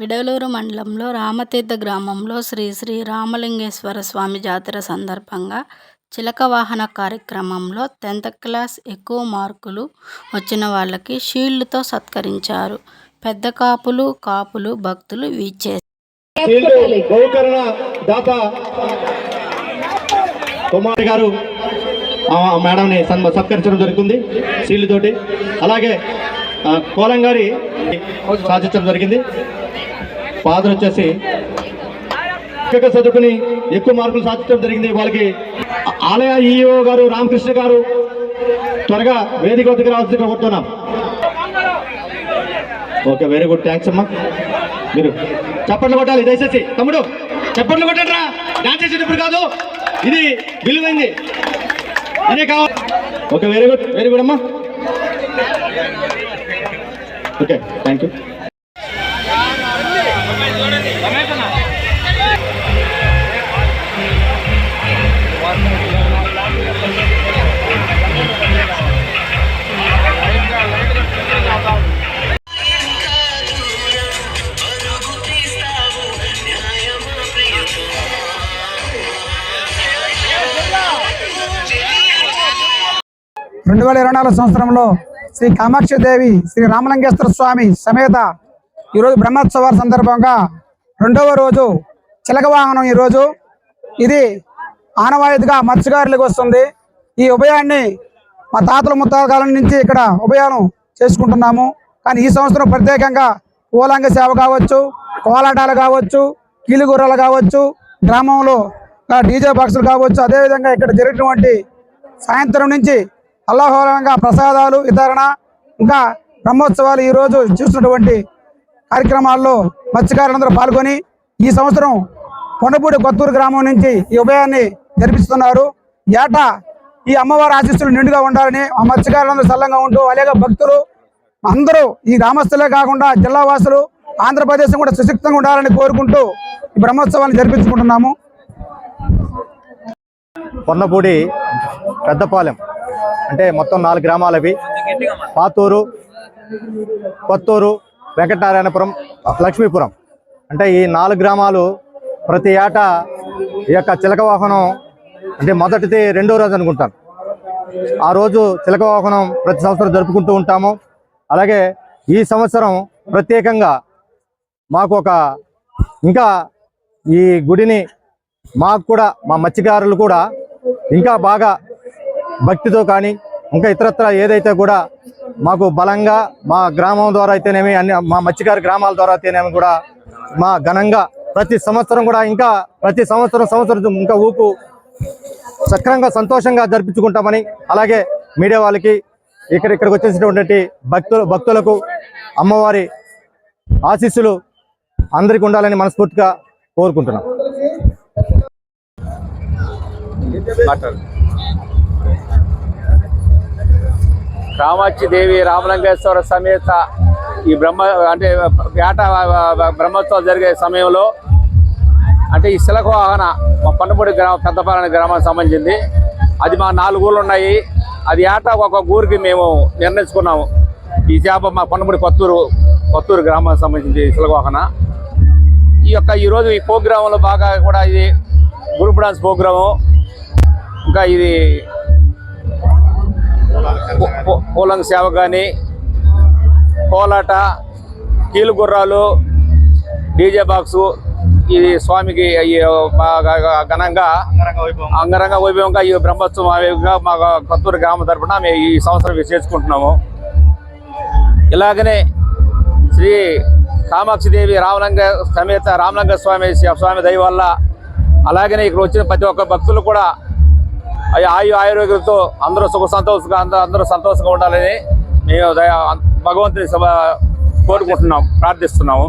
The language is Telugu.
విడవలూరు మండలంలో రామతీర్థ గ్రామంలో శ్రీ శ్రీ రామలింగేశ్వర స్వామి జాతర సందర్భంగా చిలక వాహన కార్యక్రమంలో టెన్త్ క్లాస్ ఎక్కువ మార్కులు వచ్చిన వాళ్ళకి షీల్డ్తో సత్కరించారు. పెద్ద కాపులు కాపులు భక్తులు వీచేశారు. కుమార్ గారు మేడంని సత్కరించడం జరుగుతుంది షీల్డ్ తోటి. అలాగే కోలంగారి సాధించడం జరిగింది. ఫాదర్ వచ్చేసి చక్కగా చదువుకుని ఎక్కువ మార్కులు సాధించడం జరిగింది వాళ్ళకి. ఆలయ ఈఓ గారు రామకృష్ణ గారు త్వరగా వేదిక వద్దకు రావాల్సి కోరుతున్నాం ఓకే వెరీ గుడ్ థ్యాంక్స్ అమ్మా. మీరు చప్పట్లు కొట్టాలి దయచేసి. తమ్ముడు చప్పట్లు కొట్టండి రా. డాన్స్ చేసేటప్పుడు కాదు ఇది విలువైంది. అదే కావాలి okay very good very good అమ్మా. ఓకే థ్యాంక్ యూ రెండు వేల ఇరవై నాలుగు సంవత్సరంలో శ్రీ కామాక్షి దేవి శ్రీ రామలింగేశ్వర స్వామి సమేత ఈరోజు బ్రహ్మోత్సవాల సందర్భంగా రెండవ రోజు చిలక వాహనం ఈరోజు. ఇది ఆనవాయితీగా మత్స్యకారులకు వస్తుంది. ఈ ఉభయాన్ని మా తాతల ముత్తాల కాలం నుంచి ఇక్కడ ఉభయాన్ని చేసుకుంటున్నాము. కానీ ఈ సంవత్సరం ప్రత్యేకంగా పూలంగ సేవ కావచ్చు కోలాటాలు కావచ్చు కీలుగుర్రలు కావచ్చు గ్రామంలో డీజే బాక్సులు కావచ్చు. అదేవిధంగా ఇక్కడ జరిగినటువంటి సాయంత్రం నుంచి అల్లాహోలంగా ప్రసాదాలు వితరణ ఇంకా బ్రహ్మోత్సవాలు ఈరోజు చూసినటువంటి కార్యక్రమాల్లో మత్స్యకారులందరూ పాల్గొని ఈ సంవత్సరం కొండపూడి కొత్తూరు గ్రామం నుంచి ఈ ఉభయాన్ని జరిపిస్తున్నారు. ఏటా ఈ అమ్మవారి ఆశీస్సులు నిండుగా ఉండాలని ఆ మత్స్యకారులందరూ సల్లంగా ఉంటూ అలాగే భక్తులు అందరూ ఈ గ్రామస్తులే కాకుండా జిల్లా వాసులు ఆంధ్రప్రదేశ్ కూడా సుశక్తంగా ఉండాలని కోరుకుంటూ ఈ బ్రహ్మోత్సవాన్ని జరిపించుకుంటున్నాము. కొండపూడి పెద్దపాలెం అంటే మొత్తం నాలుగు గ్రామాలవి. పాతూరు కొత్తూరు వెంకటనారాయణపురం లక్ష్మీపురం. అంటే ఈ నాలుగు గ్రామాలు ప్రతి ఏటా ఈ యొక్క చిలక వాహనం అంటే మొదటిది రెండో రోజు అనుకుంటాను. ఆ రోజు చిలక వాహనం ప్రతి సంవత్సరం జరుపుకుంటూ ఉంటాము. అలాగే ఈ సంవత్సరం ప్రత్యేకంగా మాకు ఒక ఇంకా ఈ గుడిని మాకు కూడా మా మత్స్యకారులు కూడా ఇంకా బాగా భక్తితో కానీ ఇంకా ఇతరత్ర ఏదైతే కూడా మాకు బలంగా మా గ్రామం ద్వారా అయితేనేమి అన్ని మా మత్స్యకారి గ్రామాల ద్వారా అయితేనేమి కూడా మా ఘనంగా ప్రతి సంవత్సరం కూడా ఇంకా ప్రతి సంవత్సరం సంవత్సరం ఇంకా ఊపు సక్రంగా సంతోషంగా జరిపించుకుంటామని అలాగే మీడియా వాళ్ళకి ఇక్కడ ఇక్కడికి వచ్చేసినటువంటి భక్తులు భక్తులకు అమ్మవారి ఆశీస్సులు అందరికీ ఉండాలని మనస్ఫూర్తిగా కోరుకుంటున్నాం. కామాక్షి దేవి రామలింగేశ్వర సమేత ఈ బ్రహ్మ అంటే వేట బ్రహ్మోత్సవం జరిగే సమయంలో అంటే ఈ శిలక వాహన మా పన్నపూడి గ్రామ పెద్దపాలెం గ్రామానికి సంబంధించింది. అది మా నాలుగు ఊళ్ళు ఉన్నాయి. అది ఏట ఒక ఊరికి మేము నిర్ణయించుకున్నాము. ఈ చేప మా పన్నపూడి కొత్తూరు కొత్తూరు గ్రామానికి సంబంధించి ఈ శిలక వాహన. ఈ యొక్క ఈరోజు ఈ ప్రోగ్రాంలో బాగా కూడా ఇది గ్రూప్ డాన్స్ ప్రోగ్రాము. ఇంకా ఇది పూలంగ సేవ కానీ కోలాట కీలు గుర్రాలు డీజే బాక్సు స్వామికి ఈ బాగా ఘనంగా అంగరంగ వైభవంగా ఈ బ్రహ్మోత్సవం వైభవంగా మా కొత్తూరు గ్రామం తరపున మేము ఈ సంవత్సరం చేసుకుంటున్నాము. ఇలాగనే శ్రీ కామాక్షిదేవి రామలింగ సమేత రామలింగ స్వామి స్వామి దయ వల్ల అలాగనే ఇక్కడ వచ్చిన ప్రతి ఒక్క భక్తులు కూడా అవి ఆయు ఆయుర్వేదంతో అందరూ సుఖ సంతోషంగా అందరూ అందరూ సంతోషంగా ఉండాలని మేము భగవంతుని సభ కోరుకుంటున్నాం ప్రార్థిస్తున్నాము.